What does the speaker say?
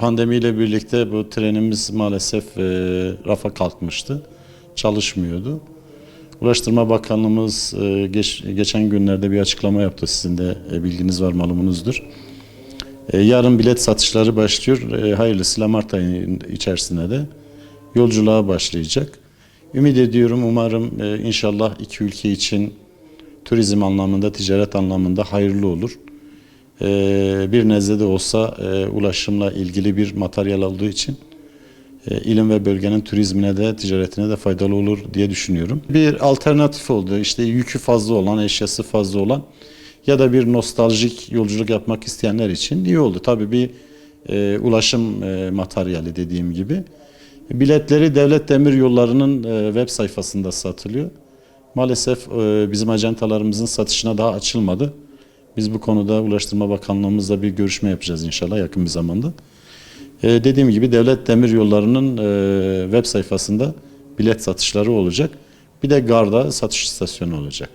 Pandemiyle birlikte bu trenimiz maalesef e, rafa kalkmıştı. Çalışmıyordu. Ulaştırma Bakanlığımız e, geç, geçen günlerde bir açıklama yaptı. Sizin de e, bilginiz var malumunuzdur. E, yarın bilet satışları başlıyor. E, hayırlısıyla Mart ayının içerisinde de yolculuğa başlayacak. Ümit ediyorum umarım e, inşallah iki ülke için turizm anlamında, ticaret anlamında hayırlı olur. E, bir nezle de olsa e, ulaşımla ilgili bir materyal olduğu için e, ilim ve bölgenin turizmine de ticaretine de faydalı olur diye düşünüyorum. Bir alternatif oldu. İşte yükü fazla olan, eşyası fazla olan ya da bir nostaljik yolculuk yapmak isteyenler için iyi oldu. Tabii bir e, ulaşım e, materyali dediğim gibi. Biletleri Devlet Demir Yolları'nın e, web sayfasında satılıyor. Maalesef e, bizim ajantalarımızın satışına daha açılmadı. Biz bu konuda Ulaştırma Bakanlığımızla bir görüşme yapacağız inşallah yakın bir zamanda. E, dediğim gibi Devlet Demir Yolları'nın e, web sayfasında bilet satışları olacak. Bir de Garda satış istasyonu olacak.